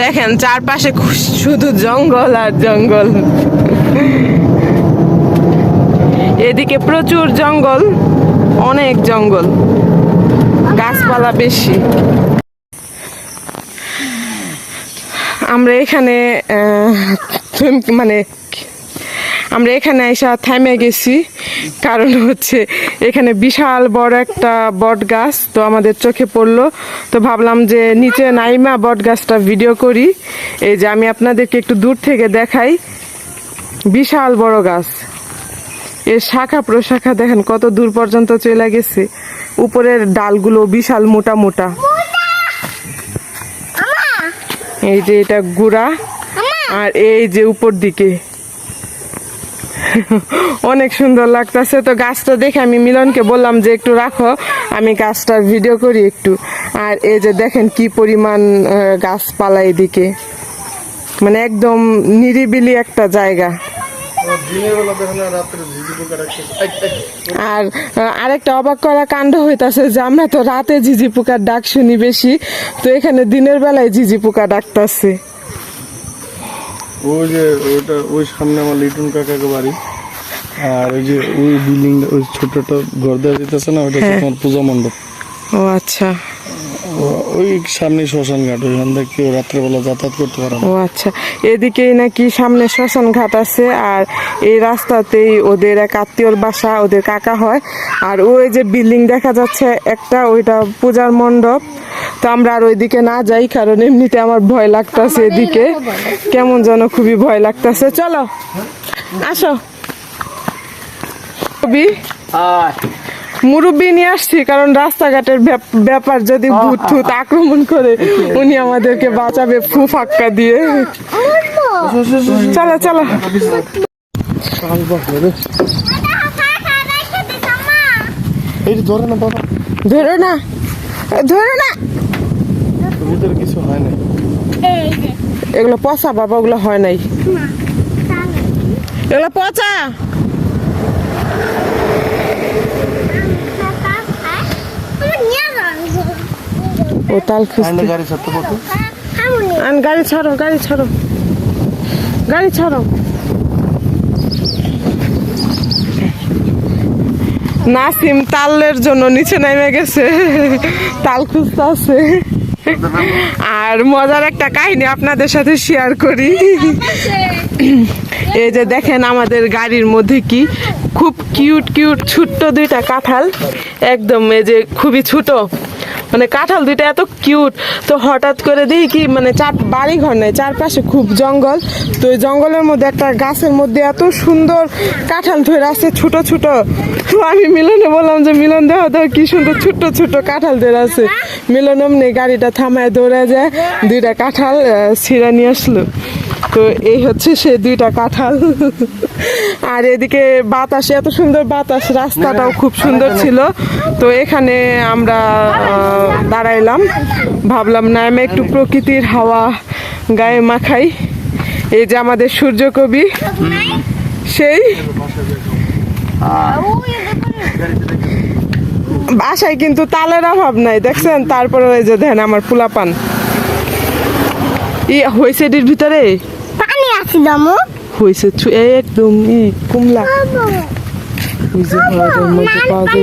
দেখেন, চারপাশে শুধু জঙ্গল আর জঙ্গল। এদিকে প্রচুর জঙ্গল, অনেক জঙ্গল। গাছপালা বেশি। আমরা এখানে মানে আমরা এখানে এসে থামে গেছি। কারণ হচ্ছে এখানে বিশাল বড় একটা বট গাছ তো আমাদের চোখে পড়ল। তো ভাবলাম যে নিচে নাইমা বট গাছটা ভিডিও করি। এই যে আমি আপনাদেরকে একটু দূর থেকে দেখাই। বিশাল বড় গাছ। এর শাখা প্রশাখা দেখেন কত দূর পর্যন্ত চলে গেছে। উপরের ডালগুলো বিশাল মোটা মোটা। এই যে এটা গুড়া আর এই যে উপর দিকে। অনেক সুন্দর লাগতেছে। তো গাছটা দেখে আমি মিলনকে বললাম যে, একটু রাখো, আমি গাছটার ভিডিও করি একটু। আর এই যে দেখেন কি পরিমাণ গাছপালা এদিকে। মানে একদম নিরিবিলি একটা জায়গা। আর আরেকটা অবাক করা কাণ্ড হইতাছে যে, আমরা তো রাতে ঝিঝি পোকার ডাক শুনি বেশি, তো এখানে দিনের বেলায় ঝিঝি পোকা ডাকতাছে। ওই যে ওইটা ওই সামনে আমার লিটন কাকাকে বাড়ি। আর ওই যে ওই বিল্ডিং ওই ছোটটা ঘর দেওয়া যেতেছে না ওইটা হচ্ছে হ্যাঁ। তোমার পূজা মণ্ডপ। ও আচ্ছা। ওই সামনে শ্মশান ঘাট ওইখান থেকে কেউ রাত্রেবেলা যাতায়াত করতে পারে ও আচ্ছা। এদিকেই নাকি সামনে শ্মশান ঘাট আছে আর এই রাস্তাতেই ওদের এক আত্মীয়র বাসা ওদের কাকা হয়। আর ওই যে বিল্ডিং দেখা যাচ্ছে একটা ওইটা পূজার মণ্ডপ। তো আমরা আর ওইদিকে না যাই কারণ এমনিতে আমার ভয় লাগতাছে এদিকে কেমন যেন খুবই ভয় লাগতেছে চলো আসো মুরব্বি মুরব্বি নিয়ে আসছি কারণ রাস্তাঘাটের ব্যাপ- ব্যাপার যদি ভূত ঠুত আক্রমণ করে উনি আমাদেরকে বাঁচাবে ফু ফাক্কা দিয়ে চলো চলো ধরে না ধরো না ধরো না ভিতরে কিছু হয় না এগুলো পচা বাবা ওগুলো হয় নাই। এগুলো পচা। ও তাল গাড়ি ছাড়তে কত আন গাড়ি ছাড়ো গাড়ি ছাড়ো। গাড়ি ছাড়ো। নাসিম তালের জন্য নিচে নেমে গেছে। তাল খুঁজতে আছে। আর মজার একটা কাহিনী আপনাদের সাথে শেয়ার করি। এই যে দেখেন আমাদের গাড়ির মধ্যে কি? খুব কিউট কিউট ছোট্ট দুইটা কাঁঠাল। একদম এই যে খুবই ছোট। মানে কাঁঠাল দুইটা এত কিউট। তো হঠাৎ করে দিই কি মানে চার বাড়ি ঘর নেই, চারপাশে খুব জঙ্গল। তো ওই জঙ্গলের মধ্যে একটা গাছের মধ্যে এত সুন্দর কাঁঠাল ধরে আছে, ছোট ছোট। তো আমি মিলনে বললাম যে, মিলন দেখো তো কি সুন্দর ছোট্ট ছোট্ট কাঁঠাল ধরে আছে। মিলন অমনি গাড়িটা থামায় দৌড়ে যায়, দুইটা কাঁঠাল ছিঁড়ে নিয়ে আসলো। তো এই হচ্ছে সে দুইটা কাঁঠাল। আর এদিকে বাতাস, এত সুন্দর বাতাস, রাস্তাটাও খুব সুন্দর ছিল। তো এখানে আমরা দাঁড়াইলাম। ভাবলাম, না, আমি একটু প্রকৃতির হাওয়া গায়ে মাখাই। এই যে আমাদের সূর্য কবি, সেই। বাসায় কিন্তু তালের অভাব নাই, দেখছেন? তারপরে ওই যে দেখেন, আমার পুলাপান। ই হয়েছে এটির ভিতরে? পানি হয়েছে একদম ই কুমলা। ওই হওয়ার মধ্যে পাওয়া যাবে।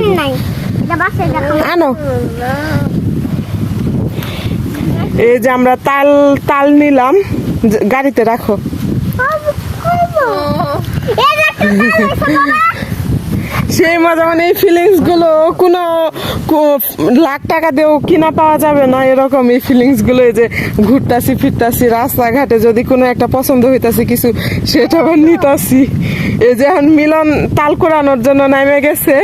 আনো। এই যে আমরা তাল তাল নিলাম। গাড়িতে রাখো। সেই মজা মানে এই ফিলিংসগুলো কোনো লাখ টাকা দিয়েও কিনা পাওয়া যাবে না এরকম এই ফিলিংসগুলো যে ঘুরতাছি ফিরতাছি রাস্তাঘাটে যদি কোনো একটা পছন্দ হইতাছে কিছু সেটা আবার নিতাছি। এই যে এখন মিলন তাল কোরানোর জন্য নেমে গেছে।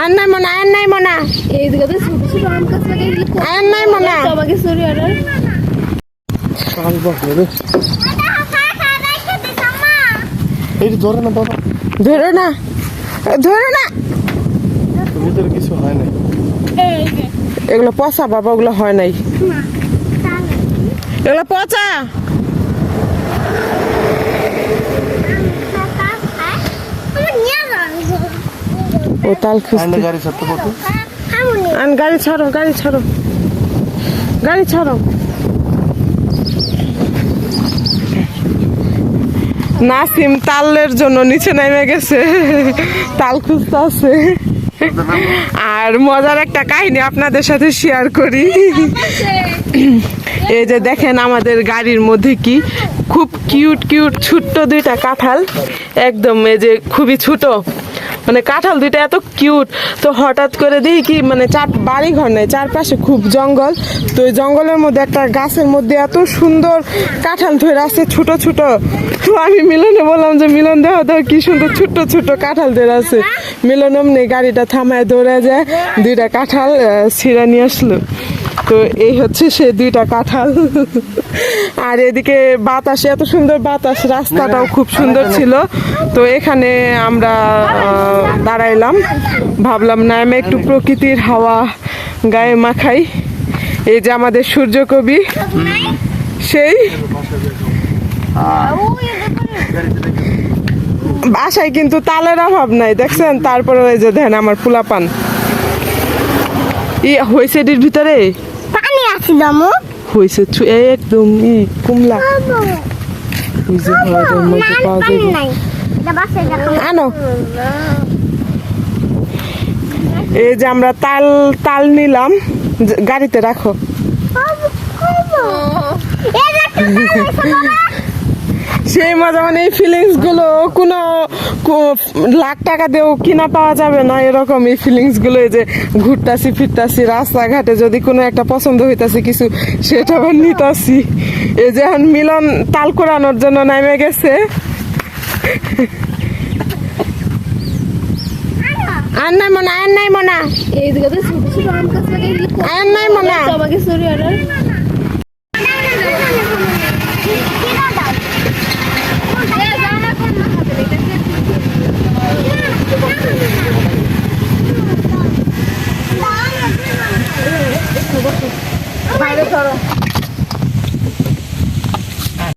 আর নাই মনে আর নাই মনে আর নাই মনে আমাকে সরি অর্ডার কাল বাসে রে এই ধরে না বাবা ধরো না। ধরো না। ভিতরে কিছু হয় না এগুলো পচা বাবা ওগুলো হয় নাই। এগুলো পচা। ও তাল খুঁজতে। গাড়ি ছাড়তে আন গাড়ি ছাড়ো গাড়ি ছাড়ো। গাড়ি ছাড়ো। নাসিম তালের জন্য নিচে নেমে গেছে। তাল খুঁজতে আছে। আর মজার একটা কাহিনী আপনাদের সাথে শেয়ার করি। এই যে দেখেন আমাদের গাড়ির মধ্যে কি খুব কিউট কিউট ছোট্ট দুইটা কাঁঠাল। একদম এই যে খুবই ছোট। মানে কাঁঠাল দুইটা এত কিউট। তো হঠাৎ করে দিই কি মানে চার বাড়ি ঘর নেই, চারপাশে খুব জঙ্গল। তো ওই জঙ্গলের মধ্যে একটা গাছের মধ্যে এত সুন্দর কাঁঠাল ধরে আছে, ছোট ছোট। তো আমি মিলনে বললাম যে, মিলন দেহ দেহ, কি সুন্দর ছোট্ট ছোট্ট কাঁঠাল ধরে আছে। মিলন অমনি গাড়িটা থামায় দৌড়ে যায়, দুইটা কাঁঠাল ছিঁড়ে নিয়ে আসলো। তো এই হচ্ছে সে দুইটা কাঁঠাল। আর এদিকে বাতাসে, এত সুন্দর বাতাস, রাস্তাটাও খুব সুন্দর ছিল। তো এখানে আমরা দাঁড়াইলাম। ভাবলাম, না, আমি একটু প্রকৃতির হাওয়া গায়ে মাখাই। এই যে আমাদের সূর্য কবি, সেই। বাসায় কিন্তু তালের অভাব নাই, দেখছেন? তারপরে ওই যে দেখেন আমার পোলাপান। ই হয়েছে এটির ভিতরে? মো হয়েছে এই একদম ই কুমলা। ওই ভালো মতো পাওয়া যাবে। নাই। এটা বাসে দেখাবো আনো। এই যে আমরা তাল তাল নিলাম। গাড়িতে রাখো। সেই মজা মানে এই ফিলিংসগুলো কোনো লাখ টাকা দিয়েও কিনা পাওয়া যাবে না এরকম এই ফিলিংসগুলো যে ঘুরতাছি ফিরতাছি রাস্তাঘাটে যদি কোনো একটা পছন্দ হইতাছে কিছু সেটা আবার নিতাছি। এই যে এখন মিলন তাল কোরানোর জন্য নেমে গেছে। আর নাই মনে আর নাই মনে এই তো ছোট ছোট আম গাছ লাগাই আর নাই মনে আমাকে সরি অর্ডার